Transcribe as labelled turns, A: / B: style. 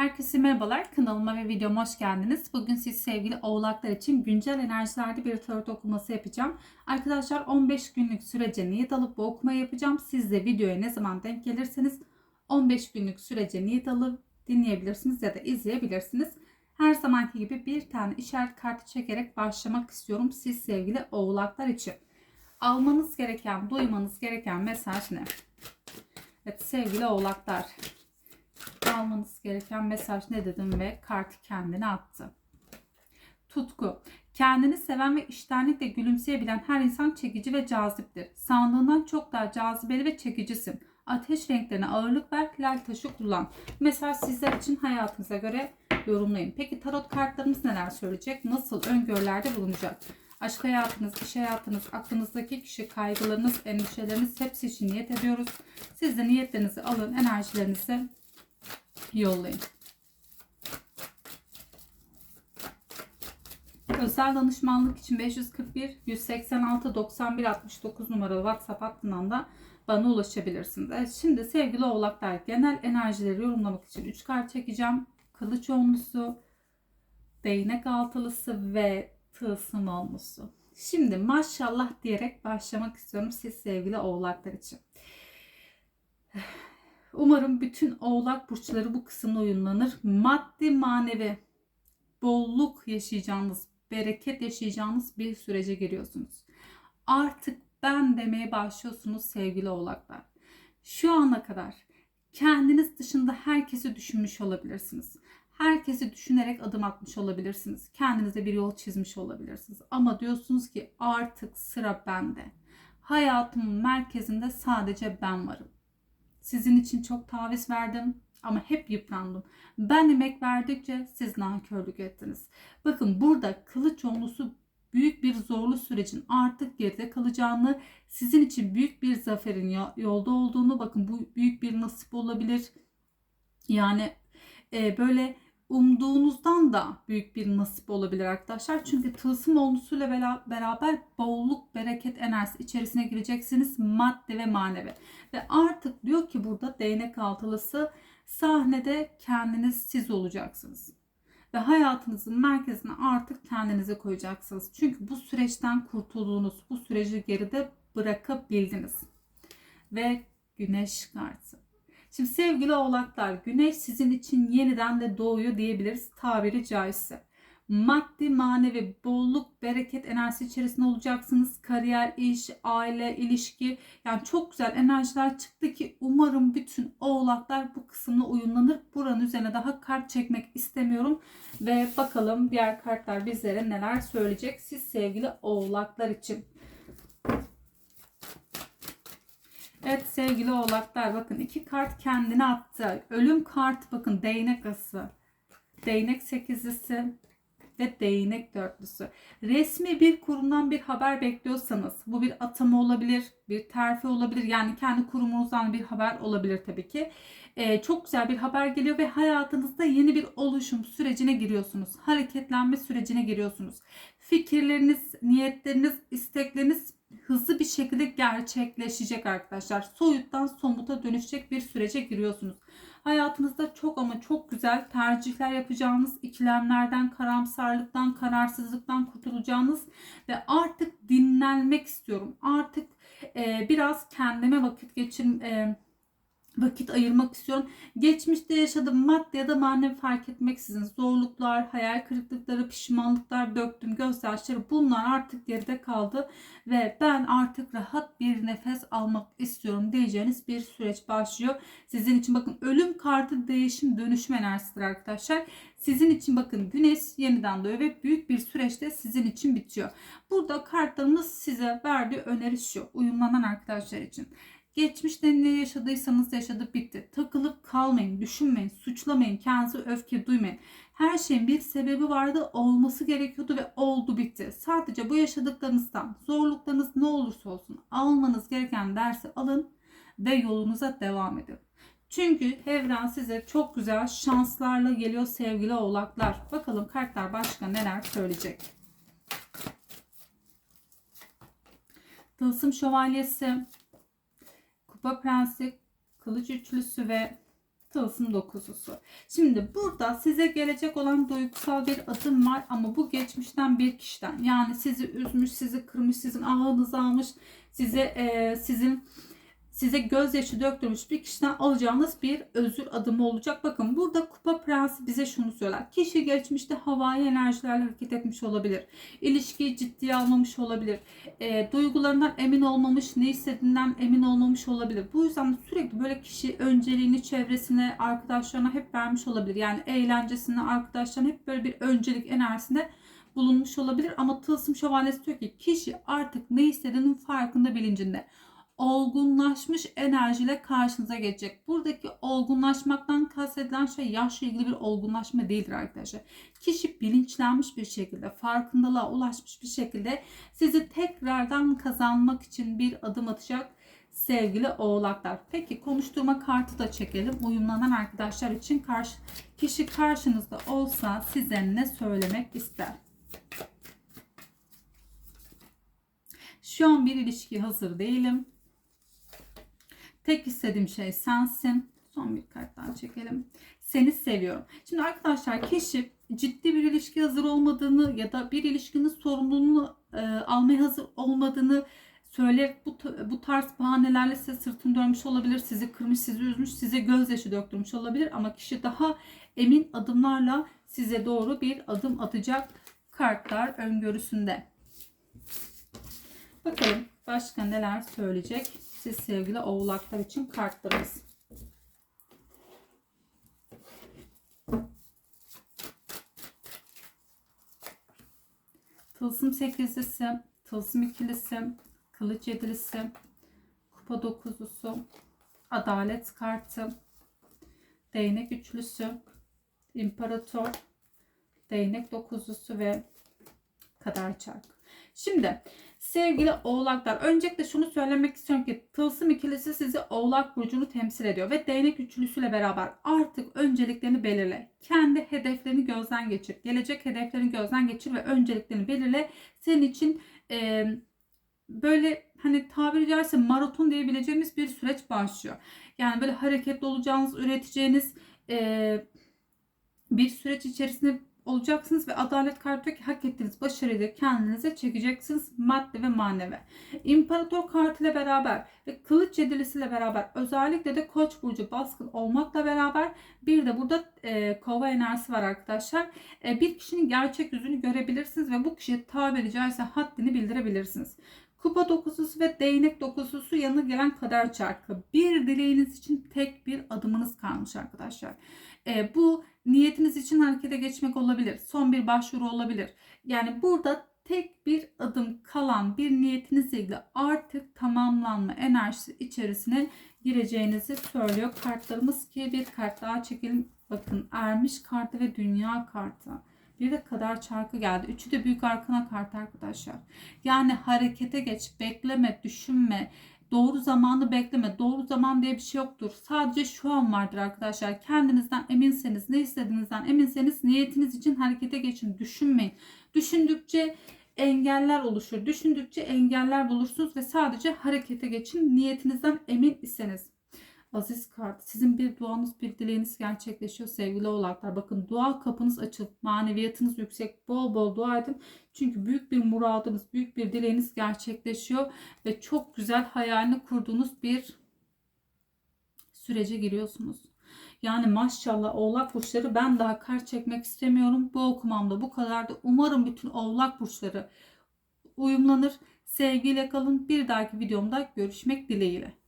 A: Herkese merhabalar. Kanalıma ve videoma hoş geldiniz. Bugün siz sevgili oğlaklar için güncel enerjilerde bir tarot okuması yapacağım. Arkadaşlar 15 günlük sürece niyet alıp bu okumayı yapacağım. Siz de videoya ne zaman denk gelirseniz 15 günlük sürece niyet alıp dinleyebilirsiniz ya da izleyebilirsiniz. Her zamanki gibi bir tane işaret kartı çekerek başlamak istiyorum siz sevgili oğlaklar için. Almanız gereken, duymanız gereken mesaj ne? Evet sevgili oğlaklar almanız gereken mesaj ne dedim ve kartı kendine attı. Tutku. Kendini seven ve iştenlikle gülümseyebilen her insan çekici ve caziptir. Sandığından çok daha cazibeli ve çekicisin. Ateş renklerine ağırlık ver, lal taşı kullan. Mesaj sizler için hayatınıza göre yorumlayın. Peki tarot kartlarımız neler söyleyecek? Nasıl öngörülerde bulunacak? Aşk hayatınız, iş hayatınız, aklınızdaki kişi, kaygılarınız, endişeleriniz hepsi için niyet ediyoruz. Siz de niyetlerinizi alın, enerjilerinizi yollayın. Özel danışmanlık için 541 186 91 69 numaralı WhatsApp hattından da bana ulaşabilirsiniz. Evet, şimdi sevgili oğlaklar genel enerjileri yorumlamak için 3 kart çekeceğim. Kılıç onlusu, değnek altılısı ve tılsım onlusu. Şimdi maşallah diyerek başlamak istiyorum siz sevgili oğlaklar için. Umarım bütün oğlak burçları bu kısımda uyumlanır. Maddi manevi bolluk yaşayacağınız, bereket yaşayacağınız bir sürece giriyorsunuz. Artık ben demeye başlıyorsunuz sevgili oğlaklar. Şu ana kadar kendiniz dışında herkesi düşünmüş olabilirsiniz. Herkesi düşünerek adım atmış olabilirsiniz. Kendinize bir yol çizmiş olabilirsiniz. Ama diyorsunuz ki artık sıra bende. Hayatımın merkezinde sadece ben varım. Sizin için çok taviz verdim ama hep yıprandım. Ben emek verdikçe siz nankörlük ettiniz. Bakın burada kılıç onlusu büyük bir zorlu sürecin artık geride kalacağını, sizin için büyük bir zaferin yolda olduğunu, bakın bu büyük bir nasip olabilir. Yani e, böyle umduğunuzdan da büyük bir nasip olabilir arkadaşlar. Çünkü tılsım olmuşuyla beraber bolluk, bereket enerjisi içerisine gireceksiniz. Madde ve manevi. Ve artık diyor ki burada değnek altılısı sahnede kendiniz siz olacaksınız. Ve hayatınızın merkezine artık kendinizi koyacaksınız. Çünkü bu süreçten kurtulduğunuz, bu süreci geride bırakabildiniz. Ve güneş kartı. Şimdi sevgili oğlaklar güneş sizin için yeniden de doğuyor diyebiliriz tabiri caizse. Maddi manevi bolluk bereket enerjisi içerisinde olacaksınız. Kariyer, iş, aile, ilişki yani çok güzel enerjiler çıktı ki umarım bütün oğlaklar bu kısımla uyumlanır. Buranın üzerine daha kart çekmek istemiyorum. Ve bakalım diğer kartlar bizlere neler söyleyecek siz sevgili oğlaklar için. Evet sevgili oğlaklar bakın iki kart kendine attı. Ölüm kartı bakın değnek ası. Değnek sekizlisi ve değnek dörtlüsü. Resmi bir kurumdan bir haber bekliyorsanız bu bir atama olabilir, bir terfi olabilir. Yani kendi kurumunuzdan bir haber olabilir tabii ki. Ee, çok güzel bir haber geliyor ve hayatınızda yeni bir oluşum sürecine giriyorsunuz. Hareketlenme sürecine giriyorsunuz. Fikirleriniz, niyetleriniz, istekleriniz hızlı bir şekilde gerçekleşecek arkadaşlar. Soyuttan somuta dönüşecek bir sürece giriyorsunuz. Hayatınızda çok ama çok güzel tercihler yapacağınız, ikilemlerden, karamsarlıktan, kararsızlıktan kurtulacağınız ve artık dinlenmek istiyorum. Artık e, biraz kendime vakit geçir e, vakit ayırmak istiyorum. Geçmişte yaşadığım maddi ya da manevi fark etmeksizin zorluklar, hayal kırıklıkları, pişmanlıklar döktüm, gözyaşları bunlar artık geride kaldı ve ben artık rahat bir nefes almak istiyorum diyeceğiniz bir süreç başlıyor. Sizin için bakın ölüm kartı değişim dönüşüm enerjisidir arkadaşlar. Sizin için bakın güneş yeniden doğuyor ve büyük bir süreçte sizin için bitiyor. Burada kartlarımız size verdiği öneri şu uyumlanan arkadaşlar için. Geçmişte ne yaşadıysanız yaşadı bitti. Takılıp kalmayın, düşünmeyin, suçlamayın, kendinize öfke duymayın. Her şeyin bir sebebi vardı, olması gerekiyordu ve oldu bitti. Sadece bu yaşadıklarınızdan, zorluklarınız ne olursa olsun almanız gereken dersi alın ve yolunuza devam edin. Çünkü evren size çok güzel şanslarla geliyor sevgili oğlaklar. Bakalım kartlar başka neler söyleyecek. Tılsım şövalyesi, Kupa Prensi, Kılıç Üçlüsü ve Tılsım dokuzusu. Şimdi burada size gelecek olan duygusal bir adım var ama bu geçmişten bir kişiden. Yani sizi üzmüş, sizi kırmış, sizin ahınızı almış, size e, sizin size gözyaşı döktürmüş bir kişiden alacağınız bir özür adımı olacak. Bakın burada kupa prensi bize şunu söyler. Kişi geçmişte havai enerjilerle hareket etmiş olabilir. İlişkiyi ciddiye almamış olabilir. E, duygularından emin olmamış, ne istediğinden emin olmamış olabilir. Bu yüzden de sürekli böyle kişi önceliğini çevresine, arkadaşlarına hep vermiş olabilir. Yani eğlencesine, arkadaşlarına hep böyle bir öncelik enerjisinde bulunmuş olabilir. Ama Tılsım Şövalyesi diyor ki kişi artık ne istediğinin farkında bilincinde olgunlaşmış enerjiyle karşınıza gelecek. Buradaki olgunlaşmaktan kastedilen şey yaşla ilgili bir olgunlaşma değildir arkadaşlar. Kişi bilinçlenmiş bir şekilde, farkındalığa ulaşmış bir şekilde sizi tekrardan kazanmak için bir adım atacak sevgili oğlaklar. Peki konuşturma kartı da çekelim. Uyumlanan arkadaşlar için karşı, kişi karşınızda olsa size ne söylemek ister? Şu an bir ilişki hazır değilim. Tek istediğim şey sensin. Son bir kart daha çekelim. Seni seviyorum. Şimdi arkadaşlar kişi ciddi bir ilişki hazır olmadığını ya da bir ilişkinin sorumluluğunu e, almaya hazır olmadığını söyle bu, bu tarz bahanelerle size sırtını dönmüş olabilir. Sizi kırmış, sizi üzmüş, size gözyaşı döktürmüş olabilir. Ama kişi daha emin adımlarla size doğru bir adım atacak kartlar öngörüsünde. Bakalım başka neler söyleyecek siz sevgili oğlaklar için kartlarımız. Tılsım sekizlisi, tılsım ikilisi, kılıç yedilisi, kupa dokuzlusu, adalet kartı, değnek üçlüsü, imparator, değnek dokuzlusu ve kader çarkı. Şimdi sevgili oğlaklar öncelikle şunu söylemek istiyorum ki tılsım ikilisi sizi oğlak burcunu temsil ediyor ve değnek üçlüsüyle beraber artık önceliklerini belirle. Kendi hedeflerini gözden geçir. Gelecek hedeflerini gözden geçir ve önceliklerini belirle. Senin için e, böyle hani tabiri caizse maraton diyebileceğimiz bir süreç başlıyor. Yani böyle hareketli olacağınız, üreteceğiniz e, bir süreç içerisinde olacaksınız ve adalet kartı ki hak ettiğiniz başarıyı kendinize çekeceksiniz madde ve manevi. İmparator kartıyla beraber ve kılıç yedilisiyle beraber özellikle de koç burcu baskın olmakla beraber bir de burada e, kova enerjisi var arkadaşlar. E, bir kişinin gerçek yüzünü görebilirsiniz ve bu kişiye tabiri caizse haddini bildirebilirsiniz. Kupa dokuzusu ve değnek dokuzusu yanına gelen kader çarkı. Bir dileğiniz için tek bir adımınız kalmış arkadaşlar. E, bu niyetiniz için harekete geçmek olabilir. Son bir başvuru olabilir. Yani burada tek bir adım kalan bir niyetinizle ilgili artık tamamlanma enerjisi içerisine gireceğinizi söylüyor kartlarımız ki bir kart daha çekelim. Bakın ermiş kartı ve dünya kartı. Bir de kadar çarkı geldi. Üçü de büyük arkana kart arkadaşlar. Yani harekete geç, bekleme, düşünme, Doğru zamanı bekleme. Doğru zaman diye bir şey yoktur. Sadece şu an vardır arkadaşlar. Kendinizden eminseniz, ne istediğinizden eminseniz niyetiniz için harekete geçin. Düşünmeyin. Düşündükçe engeller oluşur. Düşündükçe engeller bulursunuz ve sadece harekete geçin. Niyetinizden emin iseniz. Aziz kart. Sizin bir duanız, bir dileğiniz gerçekleşiyor sevgili oğlaklar. Bakın dua kapınız açık, maneviyatınız yüksek. Bol bol dua edin. Çünkü büyük bir muradınız, büyük bir dileğiniz gerçekleşiyor ve çok güzel hayalini kurduğunuz bir sürece giriyorsunuz. Yani maşallah oğlak burçları ben daha kart çekmek istemiyorum. Bu okumamda bu kadardı. Umarım bütün oğlak burçları uyumlanır. Sevgiyle kalın. Bir dahaki videomda görüşmek dileğiyle.